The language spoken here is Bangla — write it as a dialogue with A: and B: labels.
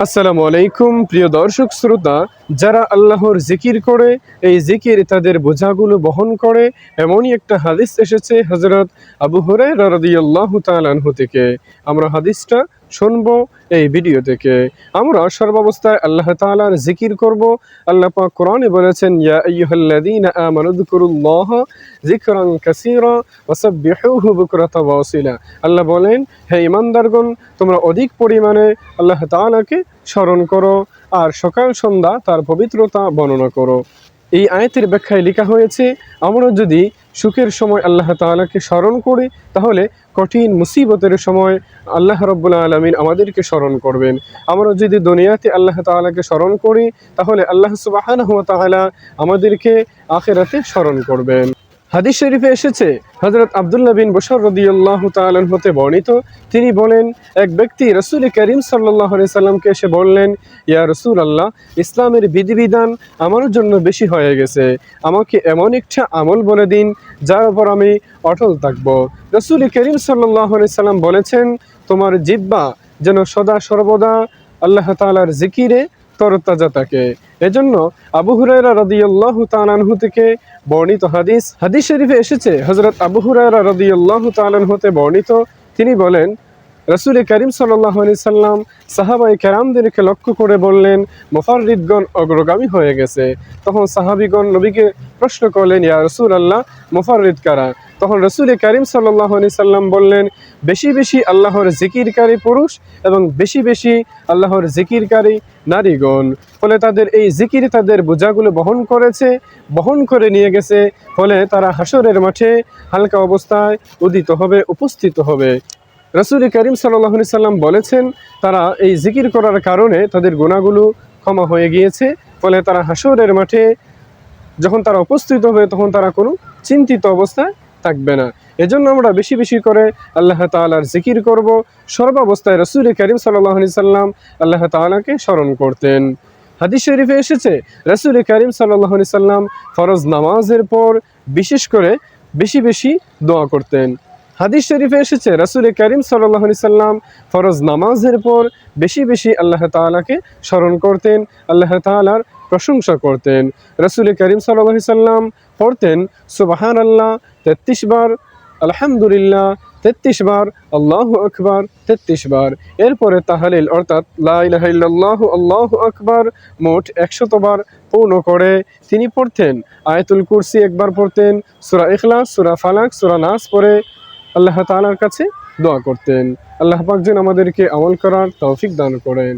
A: আসসালামু আলাইকুম প্রিয় দর্শক শ্রোতা যারা আল্লাহর জিকির করে, এই জিকির তাদের বোঝাগুলো বহন করে, এমনই একটা হাদিস এসেছে হজরত আবু হরাই রাদিয়াল্লাহু তাআলাহু থেকে। আমরা হাদিসটা শুনব এই ভিডিও থেকে। আমরা সর্বাবস্থায় আল্লাহ তাআলার জিকির করব। আল্লাহ পাক কোরআনে বলেছেন, ইয়া আইয়ুহাল্লাযীনা আমানু যকুরুল্লাহ যিকরান কাসীরা ওয়াসাব্বিহুহু বুকরাতা ওয়া আসীলা আল্লাহ বলেন, হে ইমানদারগণ তোমরা অধিক পরিমাণে আল্লাহ তাআলাকে স্মরণ করো। আর সকাল সন্ধ্যা তার পবিত্রতা বর্ণনা করো। এই আয়াতের ব্যাখ্যায় লেখা হয়েছে, আমরা যদি সুখের সময় আল্লাহ তাআলাকে স্মরণ করি, তাহলে কঠিন মুসিবতের সময় আল্লাহ রব্বুল আলমিন আমাদেরকে স্মরণ করবেন। আমরা যদি দুনিয়াতে আল্লাহ তাআলাকে স্মরণ করি, তাহলে আল্লাহ সুবাহানহু তাআলা আমাদেরকে আখেরাতে স্মরণ করবেন। হাদিস শরীফে এসেছে হজরত আবদুল্লাহ বিন বসর রদিয়াল্লাহ তালন হতে বর্ণিত। তিনি বলেন, এক ব্যক্তি রসুল করিম সাল্লাহ সাল্লামকে এসে বললেন, ইয়া রসুল আল্লাহ ইসলামের বিধিবিধান আমার জন্য বেশি হয়ে গেছে। আমাকে এমন একটা আমল বলে দিন, যার উপর আমি অটল থাকব। রসুল করিম সাল্লাহ সাল্লাম বলেছেন, তোমার জিব্বা যেন সদা সর্বদা আল্লাহ তালার জিকিরে তরতাজা থাকে এজন্য আবু হুরায়রা রাদিয়াল্লাহু তাআলাহু থেকে বর্ণিত হাদিস হাদিস শরীফে এসেছে হজরত আবু হুরায়রা রাদিয়াল্লাহু তাআলাহু হতে বর্ণিত। তিনি বলেন, রসুল করিম সাল্লাহ সাল্লাম সাহাবাই কেরামদেরকে লক্ষ্য করে বললেন, মোফাররিদগণ অগ্রগামী হয়ে গেছে। তখন সাহাবিগণ নবীকে প্রশ্ন করলেন, ইয়া রসুল আল্লাহ মোফাররিদ কারা? তখন রসুল করিম সাল্লাহ সাল্লাম বললেন, বেশি বেশি আল্লাহর জিকিরকারী পুরুষ এবং বেশি বেশি আল্লাহর জিকিরকারী নারীগণ। ফলে তাদের এই জিকির তাদের বোঝাগুলো বহন করেছে, বহন করে নিয়ে গেছে। ফলে তারা হাসরের মাঠে হালকা অবস্থায় উদিত হবে, উপস্থিত হবে। রসুল করিম সাল্লাহ সাল্লাম বলেছেন, তারা এই জিকির করার কারণে তাদের গুণাগুলো ক্ষমা হয়ে গিয়েছে। ফলে তারা হাসরের মাঠে যখন তারা উপস্থিত হবে, তখন তারা কোনো চিন্তিত অবস্থায় থাকবে না। এজন্য আমরা বেশি বেশি করে আল্লাহ তালার জিকির করব। সর্বাবস্থায় রসুল করিম সাল্লাহ সাল্লাম আল্লাহ তালাকে স্মরণ করতেন। হাদিস শরীফে এসেছে, রসুল করিম সাল্লাহ সাল্লাম ফরজ নামাজের পর বিশেষ করে বেশি বেশি দোয়া করতেন। হাদিস শরীফে এসেছে, রসুল করিম সাল্লাহ সাল্লাম ফরজ নামাজের পর বেশি বেশি আল্লাহ তালাকে স্মরণ করতেন। আল্লাহ তালার প্রশংসা করতেন। রসুল করিম সাল্লাহ সাল্লাম পড়তেন সুবাহান আল্লাহ তেত্রিশ বার, আলহামদুলিল্লাহ, তেত্রিশ বার, আল্লাহ আকবার, তেত্রিশ বার। এরপরে তাহালিল, অর্থাৎ লাহ আল্লাহ আকবার, মোট একশতবার পূর্ণ করে তিনি পড়তেন। আয়তুল কুরসি একবার পড়তেন, সুরা ইখলাস, সুরা ফালাক, সুরা নাস পড়ে আল্লাহ তালার কাছে দোয়া করতেন। আল্লাহ পাক যেন আমাদেরকে আমল করার তৌফিক দান করেন।